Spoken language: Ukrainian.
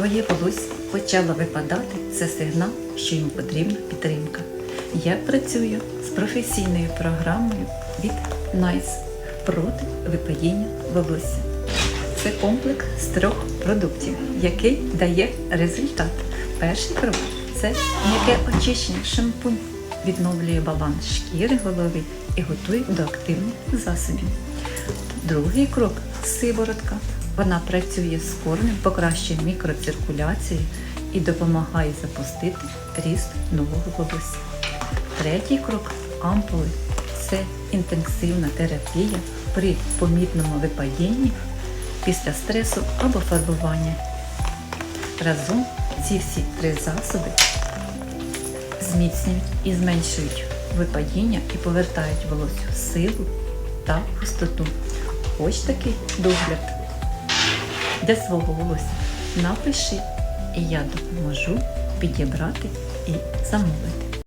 твоє волосся почало випадати, це сигнал, що йому потрібна підтримка. Я працюю з професійною програмою від NICE проти випадіння волосся. Це комплекс з трьох продуктів, який дає результат. Перший крок це м'яке очищення шампунь, відновлює баланс шкіри голови і готує до активних засобів. Другий крок сиворотка. Вона працює з корнем, покращує мікроциркуляцію і допомагає запустити ріст нового волосся. Третій крок ампули це інтенсивна терапія при помітному випадінні після стресу або фарбування. Разом ці всі три засоби зміцнюють і зменшують випадіння і повертають волосю силу та густоту. Ось такий догляд для свого волосся. Напиши, і я допоможу підібрати і замовити.